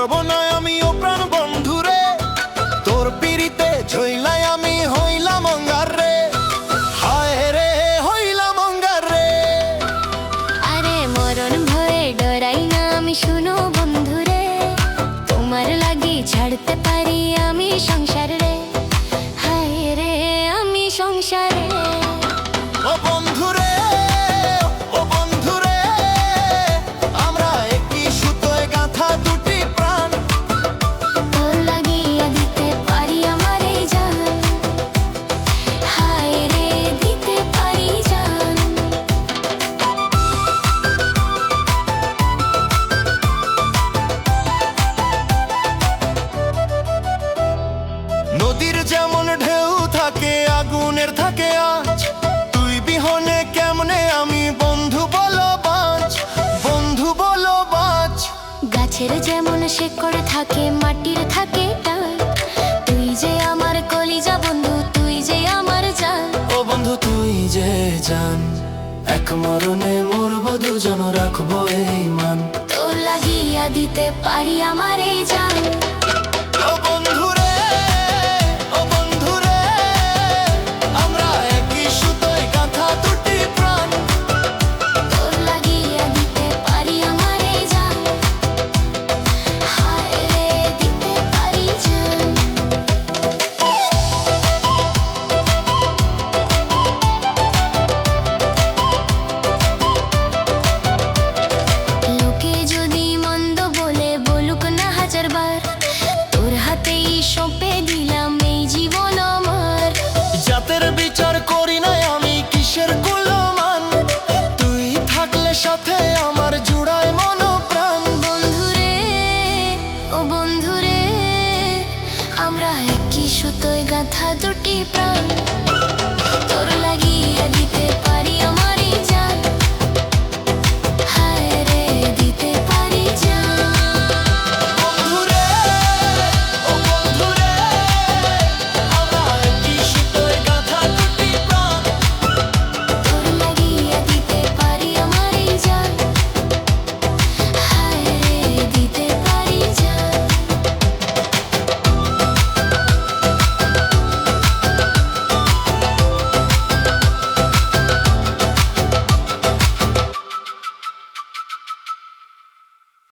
করব না আমি ও প্রাণ বন্ধুরে তোর পিড়িতে আমি হইলাম অঙ্গার রে। হায় রে, হইলাম অঙ্গার রে। আরে মরণ ভয়ে ডরাই না আমি, শুনো বন্ধুরে। তোমার লাগি ছাড়তে পারি আমি সংসার আজ। তুই বিহনে কেমনে আমি বন্ধু বলো বাঁচ বন্ধু বলো বাঁচ গাছের যেমন থাকে মাটির থাকে তুই যে আমার কলিজা বন্ধু তুই যে আমার জান ও বন্ধু তুই যে জান এক মরণে মরব দুজন রাখব এই মান। তোর লাগিয়া দিতে পারি আমার এই জান। আমরা একই সুতোয় গাঁথা দুটি প্রাণ।